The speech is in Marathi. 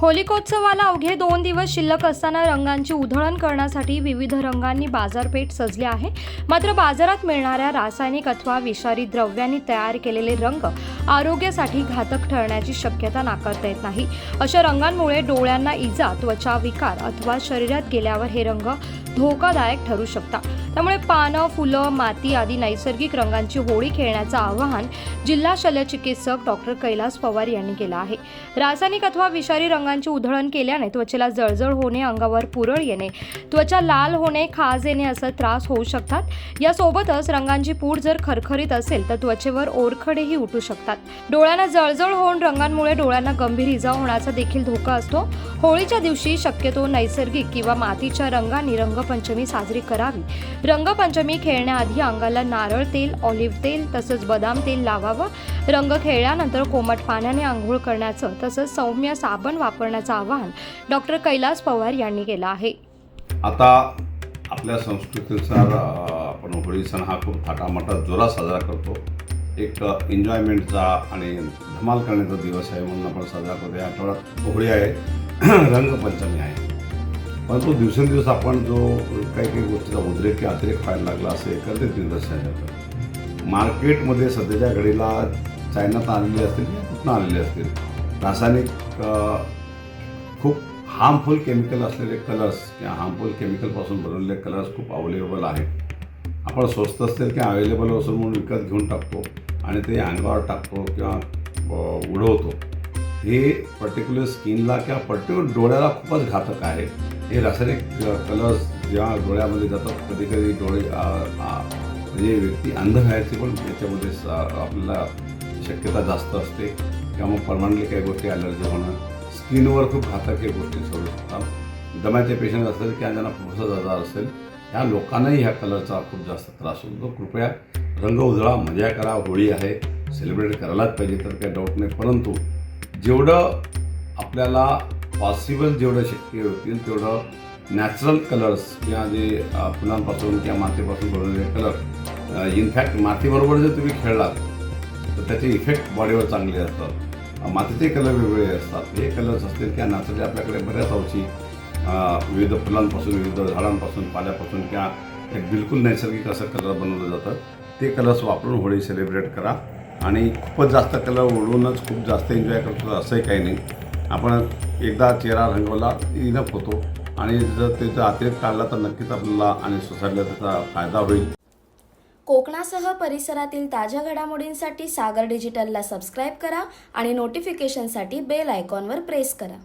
होलिकोत्सवाला अवघे दोन दिवस शिल्लक असताना रंगांची उधळण करण्यासाठी विविध रंगांनी बाजारपेठ सजली आहे. मात्र बाजारात मिळणाऱ्या रासायनिक अथवा विषारी द्रव्यांनी तयार केलेले रंग आरोग्यासाठी घातक ठरण्याची शक्यता नाकारता येत नाही. अशा रंगांमुळे डोळ्यांना इजा त्वचा विकार अथवा शरीरात गेल्यावर हे रंग धोकादायक ठरू शकतात. त्यामुळे पानं फुलं माती आदी नैसर्गिक रंगांची होळी खेळण्याचं आवाहन जिल्हा शल्यचिकित्सक डॉक्टर कैलास पवार यांनी केलं आहे. रासायनिक अथवा विषारी रंगांची उधळण केल्याने त्वचेला जळजळ होणे अंगावर पुरळ येणे त्वचा लाल होणे खाज येणे असा त्रास होऊ शकतात. यासोबतच रंगांची पूड जर खरखरीत असेल तर त्वचेवर ओरखडेही उठू शकतात. डोळ्यांना जळजळ होऊन रंगांमुळे डोळ्यांना गंभीर इजा होण्याचा देखील धोका असतो. होळीच्या दिवशी शक्यतो नैसर्गिक किंवा मातीच्या रंगांनी रंगपंचमी साजरी करावी. रंगपंचमी खेळण्याआधी अंगाला नारळ तेल ऑलिव्ह तेल तसंच बदाम तेल लावावं. रंग खेळल्यानंतर कोमट पाण्याने आंघोळ करण्याचं तसंच सौम्य साबण वापरण्याचं आवाहन डॉक्टर कैलास पवार यांनी केलं आहे. आता आपल्या संस्कृतीनुसार आपण होळी सण हा खूप थाटामाटात जोरात साजरा करतो. एक एन्जॉयमेंटचा आणि धमाल करण्याचा दिवस आहे म्हणून आपण साजरा करतो या आठवड्यात होळी आहे. रंगपंचमी आहे. परंतु दिवसेंदिवस आपण जो काही काही गोष्टीचा उद्रेक किंवा अतिरेक व्हायला लागला असं एकत्रित निदर्शन आहे. मार्केटमध्ये सध्याच्या घडीला चायनात आलेली असतील किंवा कुठून आलेली असतील. रासायनिक खूप हार्मफुल केमिकल असलेले कलर्स किंवा हार्मफुल केमिकलपासून बनवलेले कलर्स खूप अवेलेबल आहेत. आपण स्वस्त असतील किंवा अवेलेबल असून म्हणून विकत घेऊन टाकतो आणि ते अंगावर टाकतो किंवा उडवतो. हे पर्टिक्युलर स्किनला किंवा पर्टिक्युलर डोळ्याला खूपच घातक आहे. हे रासायनिक कलर्स जेव्हा डोळ्यामध्ये जातात कधी कधी डोळे म्हणजे व्यक्ती अंध व्हायची पण याच्यामध्ये आपल्याला शक्यता जास्त असते. किंवा मग परमानंटली काही गोष्टी ॲलर्जी होणं स्किनवर खूप घातक हे गोष्टी सोडू शकतात दम्याचे पेशंट असेल किंवा ज्यांना पुरुषाचा आजार असेल ह्या लोकांनाही ह्या कलरचा खूप जास्त त्रास होतो. कृपया रंग उधळा मजा करा होळी आहे सेलिब्रेट करायलाच पाहिजे तर काही डाऊट नाही. परंतु जेवढं आपल्याला पॉसिबल जेवढं शक्य होतील तेवढं नॅचरल कलर्स किंवा जे फुलांपासून किंवा मातीपासून बनवलेले कलर इनफॅक्ट मातीबरोबर जर तुम्ही खेळलात तर त्याचे इफेक्ट बॉडीवर चांगले असतात. मातीचे कलर वेगवेगळे असतात. हे कलर्स असतील किंवा नॅचरली आपल्याकडे बऱ्याच औषधी विविध फुलांपासून विविध झाडांपासून पाल्यापासून किंवा एक बिलकुल नैसर्गिक असं कलर बनवलं जातं. ते कलर्स वापरून होळी सेलिब्रेट करा. आणि खूपच जास्त कलर उडवूनच खूप जास्त एन्जॉय करतो असंही काही नाही. आपण एकदा चेहरा रंगवला इनफ होतो. आणि जर त्याचा अतिरेक काढला तर नक्कीच आपल्याला आणि सोसायटीला त्याचा फायदा होईल. कोकणासह परिसरातील ताज्या घडामोडींसाठी सागर डिजिटलला सबस्क्राईब करा आणि नोटिफिकेशनसाठी बेल आयकॉनवर प्रेस करा.